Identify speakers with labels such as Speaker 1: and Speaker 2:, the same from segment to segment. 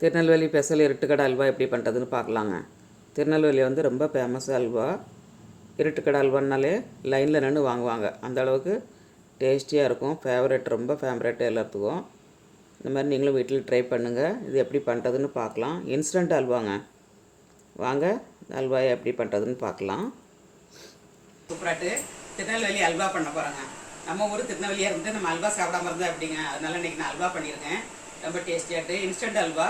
Speaker 1: Tirunelveli special இருட்டுக்கடை அல்வா எப்படி பண்ணுறதுன்னு பார்க்கலாங்க. திருநெல்வேலி வந்து ரொம்ப ஃபேமஸ் அல்வா. இருட்டுக்கடை அல்வான்னாலே லைனில் நின்று வாங்குவாங்க. அந்த அளவுக்கு டேஸ்டியாக இருக்கும். ஃபேவரட் ரொம்ப ஃபேவரட் எல்லாத்துக்கும். இந்த மாதிரி நீங்களும் வீட்டில் ட்ரை பண்ணுங்கள் இது எப்படி பண்ணுறதுன்னு பார்க்கலாம். இன்ஸ்டன்ட் அல்வாங்க. வாங்க அல்வாயை அல்வா எப்படி பண்ணுறதுன்னு பார்க்கலாம்.
Speaker 2: சூப்பராட்டு திருநெல்வேலி அல்வா பண்ண போகிறேங்க நம்ம ஊர் திருநெல்வேலியாக இருந்து நம்ம அல்வா சாப்பிடாம இருந்தால் எப்படிங்க? அதனால இன்னைக்கு நான் அல்வா பண்ணியிருக்கேன். ரொம்ப டேஸ்டியாட்டு இன்ஸ்டன்ட் அல்வா.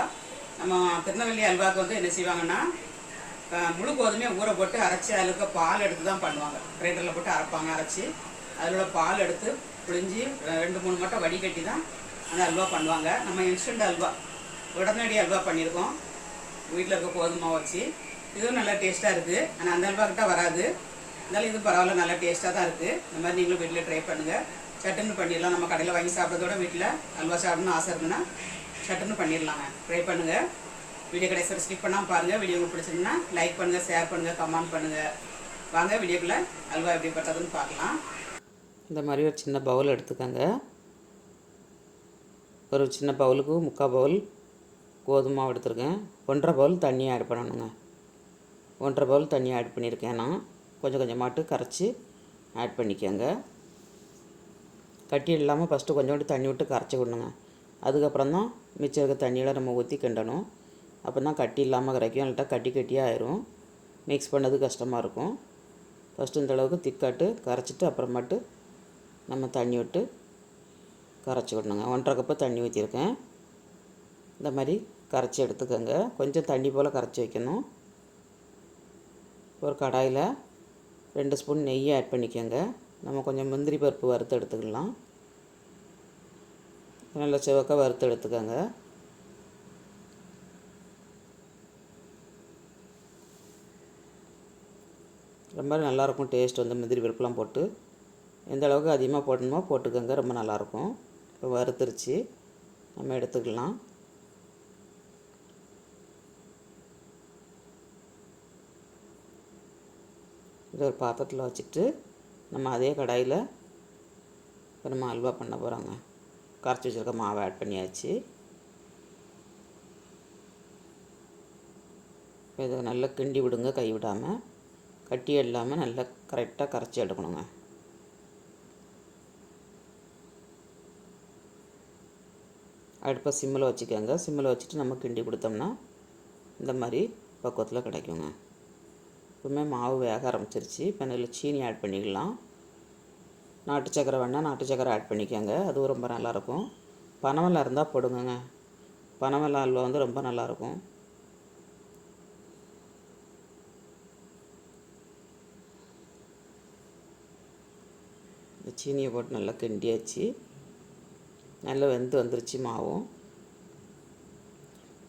Speaker 2: நம்ம திருநெல்வேலி அல்வாவுக்கு வந்து என்ன செய்வாங்கன்னா முழு கோதுமையை ஊற போட்டு அரைச்சி அதில் இருக்க பால் எடுத்து தான் பண்ணுவாங்க கிரைண்டரில் போட்டு அரைப்பாங்க அரைச்சி. அதில் உள்ள பால் எடுத்து புழிஞ்சி ரெண்டு மூணு மட்டும் வடிகட்டி தான் அந்த அல்வா பண்ணுவாங்க. நம்ம இன்ஸ்டன்ட் அல்வா உடனடி அல்வா பண்ணியிருக்கோம். வீட்டில் இருக்க கோதுமை வச்சு. இதுவும் நல்லா டேஸ்ட்டாக இருக்குது. ஆனால் அந்த அல்வா கிட்ட வராது. இருந்தாலும் இது பரவாயில்ல நல்லா டேஸ்ட்டாக தான் இருக்குது. இந்த மாதிரி நீங்களும் வீட்டில் ட்ரை பண்ணுங்கள் சட்டுன்னு பண்ணிடலாம். நம்ம கடையில் வாங்கி சாப்பிட்றதோட வீட்டில் அல்வா சாப்பிடணும்னு ஆசை இருந்ததுன்னா சட்டுன்னு பண்ணிடலாங்க. ட்ரை பண்ணுங்கள் வீடியோ கடைசி ஸ்கிப் பண்ணாமல் பாருங்கள் வீடியோ உங்களுக்கு பிடிச்சிருந்தா லைக் பண்ணுங்கள் ஷேர் பண்ணுங்கள் கமெண்ட் பண்ணுங்கள் வாங்க வீடியோக்குள்ளே அல்வா எப்படி பட்டதுன்னு பார்க்கலாம்.
Speaker 1: இந்த மாதிரி ஒரு சின்ன பவுல் எடுத்துக்கோங்க. ஒரு சின்ன பவுலுக்கு முக்கால் பவுல் கோதுமை எடுத்துருக்கேன். ஒன்றரை பவுல் தண்ணியை ஆட் பண்ணணுங்க. ஒன்றரை பவுல் தண்ணியை ஆட் பண்ணியிருக்கேன் நான். கொஞ்சம் கொஞ்சமாட்டு கரைச்சி ஆட் பண்ணிக்கோங்க. கட்டி இல்லாமல் ஃபஸ்ட்டு கொஞ்சோண்டு தண்ணி விட்டு கரைச்சி விடணுங்க. அதுக்கப்புறம் தான் மிச்சம் இருக்க தண்ணியில் நம்ம ஊற்றி கிண்டணும். அப்போ தான் கட்டி இல்லாமல் கரைக்கும் இல்லாட்டா கட்டி கட்டியாக ஆயிரும். மிக்ஸ் பண்ணது கஷ்டமாக இருக்கும். ஃபஸ்ட்டு இந்த அளவுக்கு திக்காட்டு கரைச்சிட்டு அப்புறமாட்டு நம்ம தண்ணி விட்டு கரைச்சி விடணுங்க. ஒன்றரை கப்பு தண்ணி ஊற்றிருக்கேன் இந்த மாதிரி கரைச்சி எடுத்துக்கோங்க. கொஞ்சம் தண்ணி போல் கரைச்சி வைக்கணும். ஒரு கடாயில் ரெண்டு ஸ்பூன் நெய் ஆட் பண்ணிக்கோங்க. நம்ம கொஞ்சம் முந்திரி பருப்பு வறுத்து எடுத்துக்கலாம். நல்லா சிவக்க வறுத்து எடுத்துக்கோங்க. ரொம்ப நல்லாயிருக்கும் டேஸ்ட் வந்து முந்திரி பருப்புலாம் போட்டு. எந்த அளவுக்கு அதிகமாக போடணுமோ போட்டுக்கோங்க ரொம்ப நல்லாயிருக்கும் இப்போ வறுத்துருச்சு நம்ம எடுத்துக்கலாம். இதை ஒரு பாத்திரத்தில் வச்சுட்டு நம்ம அதே கடாயில் இப்போ நம்ம அல்வா பண்ண போகிறோங்க. கரைச்சி வச்சுருக்க மாவை ஆட் பண்ணியாச்சு. இப்போ இதை நல்லா கிண்டி விடுங்க கை விடாமல் கட்டி இல்லாமல் நல்லா கரெக்டாக கரைச்சி எடுக்கணுங்க. அடுப்பை சிம்மில் வச்சுக்கோங்க. சிம்மில் வச்சுட்டு நம்ம கிண்டி கொடுத்தோம்னா இந்த மாதிரி பக்குவத்தில் கிடைக்குங்க. இப்போவுமே மாவு வேக ஆரம்பிச்சிருச்சு. இப்போ அதில் சீனி ஆட் பண்ணிக்கலாம். நாட்டு சக்கரை வேணால் நாட்டு சக்கரை ஆட் பண்ணிக்கோங்க. அதுவும் ரொம்ப நல்லாயிருக்கும் பனவெல்லாம் இருந்தால் போடுங்கங்க. பனவெல்லாம் அல்வா வந்து ரொம்ப நல்லாயிருக்கும் இந்த சீனியை போட்டு நல்லா கிண்டியாச்சு. நல்லா வெந்து வந்துருச்சு மாவும்.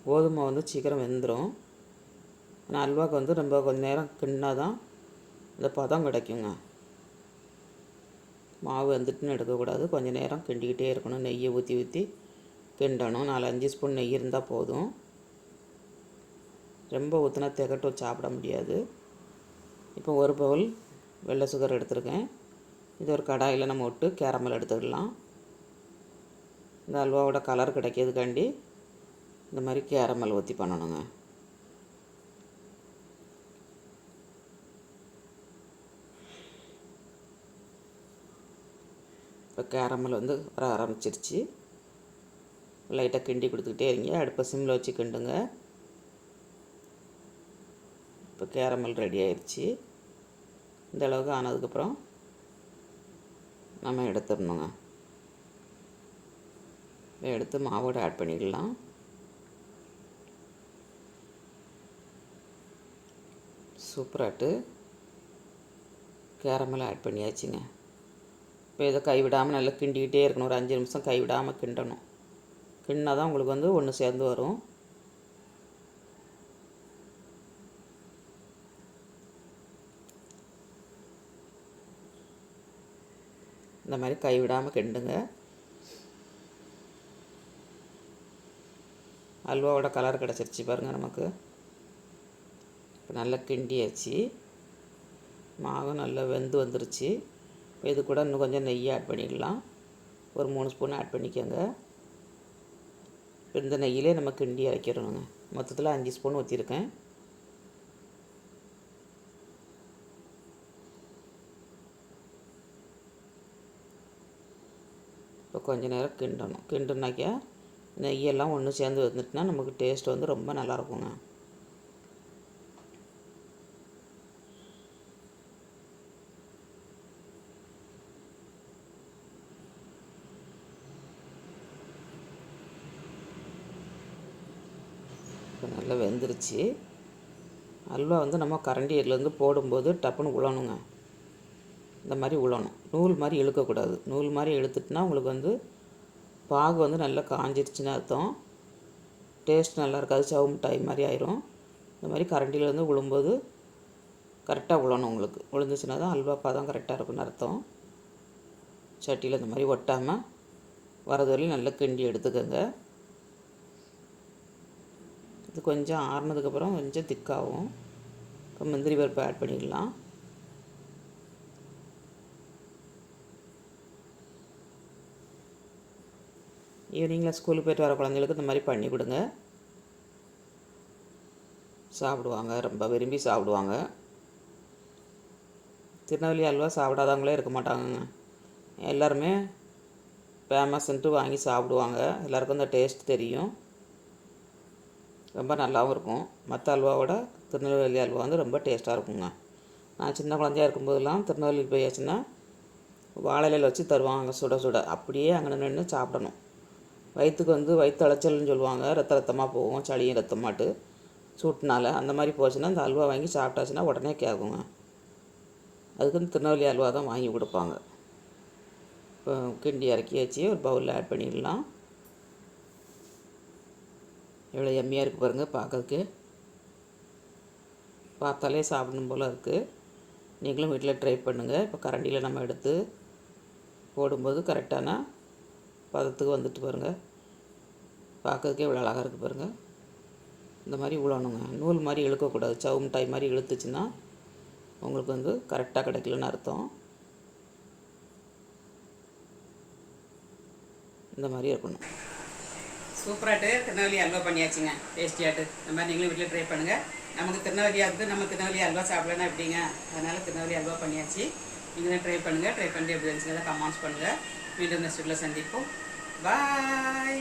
Speaker 1: கோதுமை வந்து சீக்கிரம் வெந்துடும் ஆனால் அல்வாவுக்கு வந்து ரொம்ப கொஞ்ச நேரம் கிண்டினா தான் இந்த பதம் கிடைக்குங்க. மாவு வந்துட்டுன்னு எடுக்கக்கூடாது. கொஞ்சம் நேரம் கிண்டிக்கிட்டே இருக்கணும். நெய்யை ஊற்றி ஊற்றி கிண்டணும். நாலு அஞ்சு ஸ்பூன் நெய் இருந்தால் போதும். ரொம்ப ஊற்றினா திகட்டும். சாப்பிட முடியாது. இப்போ ஒரு பவுல் வெள்ளை சுகர் எடுத்திருக்கேன். இது ஒரு கடாயில் நம்ம விட்டு கேரமல் எடுத்துக்கலாம். இந்த அல்வாவோட கலர் கிடைக்கிறதுக்காண்டி இந்த மாதிரி கேரமல் ஊற்றி பண்ணணுங்க. இப்போ கேரமல் வந்து வர ஆரம்பிச்சிருச்சு. லைட்டாக கிண்டி கொடுத்துக்கிட்டே இருங்க. அடுப்பை சிம்மில் வச்சு கிண்டுங்க. இப்போ கேரமல் ரெடி ஆயிடுச்சு இந்த அளவுக்கு ஆனதுக்கப்புறம் நம்ம எடுத்துடணுங்க. எடுத்து மாவோடு ஆட் பண்ணிக்கலாம். சூப்பராட்டு. கேரமெல்லாம் ஆட் பண்ணியாச்சுங்க. இப்போ இதை கைவிடாமல் நல்லா கிண்டிக்கிட்டே இருக்கணும். ஒரு அஞ்சு நிமிஷம் கைவிடாமல் கிண்டணும். கிண்டினா தான் உங்களுக்கு வந்து ஒன்று சேர்ந்து வரும். இந்த மாதிரி கைவிடாமல் கிண்டுங்க. அல்வாவோட கலர் கிடச்சிருச்சு பாருங்கள் நமக்கு. இப்போ நல்லா கிண்டியாச்சு. மாவு நல்லா வெந்து வந்துருச்சு. இது கூட இன்னும் கொஞ்சம் நெய் ஆட் பண்ணிக்கலாம் ஒரு மூணு ஸ்பூன் ஆட் பண்ணிக்கோங்க. இந்த நெய்யிலே நம்ம கிண்டி இறக்கிடணுங்க மொத்தத்தில் அஞ்சு ஸ்பூன் ஊற்றிருக்கேன் இப்போ கொஞ்ச நேரம் கிண்டணும். கிண்டுனாக்கா நெய்யெல்லாம் ஒன்று சேர்ந்து வந்துட்டுனா நமக்கு டேஸ்ட் வந்து ரொம்ப நல்லாயிருக்குங்க இப்போ நல்லா வெந்துருச்சு. அல்வா வந்து நம்ம கரண்டியிலேருந்து போடும்போது டப்புன்னு உழணுங்க இந்த மாதிரி உழணும் நூல் மாதிரி இழுக்கக்கூடாது. நூல் மாதிரி இழுத்துட்டுனா உங்களுக்கு வந்து பாகு வந்து நல்லா காஞ்சிருச்சுன்னு அர்த்தம். டேஸ்ட் நல்லா இருக்காது. சவு மிட்டாய் மாதிரி ஆயிரும். இந்த மாதிரி கரண்டியிலேருந்து உழும்போது கரெக்டாக உழணும் உங்களுக்கு. உளுந்துச்சுன்னா தான் அல்வா பாதம் கரெக்டாக இருக்குன்னு அர்த்தம். சட்டியில் இந்த மாதிரி ஒட்டாமல் வரது வரையும் நல்லா கிண்டி எடுத்துக்கோங்க. இது கொஞ்சம் ஆறுனதுக்கப்புறம் கொஞ்சம் திக்காகும் இப்போ முந்திரி பருப்பு ஆட் பண்ணிடலாம். ஈவினிங்கில் ஸ்கூலுக்கு போயிட்டு வர குழந்தைகளுக்கு இந்த மாதிரி பண்ணி கொடுங்க. சாப்பிடுவாங்க ரொம்ப விரும்பி சாப்பிடுவாங்க. திருநெல்வேலி அல்வா சாப்பிடாதவங்களே இருக்க மாட்டாங்கங்க. எல்லாருமே ஃபேமஸ்ன்ட்டு வாங்கி சாப்பிடுவாங்க. எல்லாருக்கும் இந்த டேஸ்ட் தெரியும். ரொம்ப நல்லாவும் இருக்கும். மற்ற அல்வாவோட திருநெல்வேலி அல்வா வந்து ரொம்ப டேஸ்ட்டாக இருக்குங்க. நான் சின்ன குழந்தையா இருக்கும்போதெல்லாம் திருநெல்வேலி போயாச்சுன்னா வாழை இலையில வச்சு தருவாங்க சுட சுட. அப்படியே அங்கே நின்று சாப்பிடணும். வயிற்றுக்கு வந்து வயிற்று அலைச்சல்னு சொல்லுவாங்க. ரத்த ரத்தமாக போகும் சளியும் ரத்தமாட்டு. சூட்டுனால அந்த மாதிரி போச்சுன்னா அந்த அல்வா வாங்கி சாப்பிட்டாச்சுன்னா உடனே கேட்குங்க. அதுக்குன்னு திருநெல்வேலி அல்வா தான் வாங்கி கொடுப்பாங்க. இப்போ கிண்டி இறக்கி வச்சு ஒரு பவுலில் ஆட் பண்ணிடலாம். எவ்வளோ எம்மியாக இருக்குது பாருங்கள் பார்க்கறதுக்கு. பார்த்தாலே சாப்பிடணும் போல் இருக்குது நீங்களும் வீட்டில் ட்ரை பண்ணுங்கள் இப்போ கரண்டியில் நம்ம எடுத்து போடும்போது கரெக்டான பதத்துக்கு வந்துட்டு பாருங்கள் பார்க்கறதுக்கே இவ்வளோ அழகாக இருக்குது பாருங்கள் இந்த மாதிரி உழணுங்க நூல் மாதிரி இழுக்கக்கூடாது. சவு மிட்டாய் மாதிரி இழுத்துச்சுன்னா உங்களுக்கு வந்து கரெக்டாக கிடைக்கலன்னு அர்த்தம். இந்த மாதிரி இருக்கணும்.
Speaker 2: சூப்பராட்டு திருநெல்வேலி அல்வா பண்ணியாச்சுங்க. டேஸ்டியாட்டு இந்த மாதிரி நீங்களும் வீட்டில் ட்ரை பண்ணுங்கள் நமக்கு திருநெல்வேலியாக இருந்து நம்ம திருநெல்வேலி அல்வா சாப்பிடலாம் எப்படிங்க? அதனால் திருநெல்வேலி அல்வா பண்ணியாச்சு. நீங்களும் ட்ரை பண்ணுங்கள் ட்ரை பண்ணி எப்படி இருந்துச்சுங்க கமெண்ட்ஸ் பண்ணுங்கள் மீண்டும் நெக்ஸ்ட் வீட்டில் சந்திப்போம். பாய்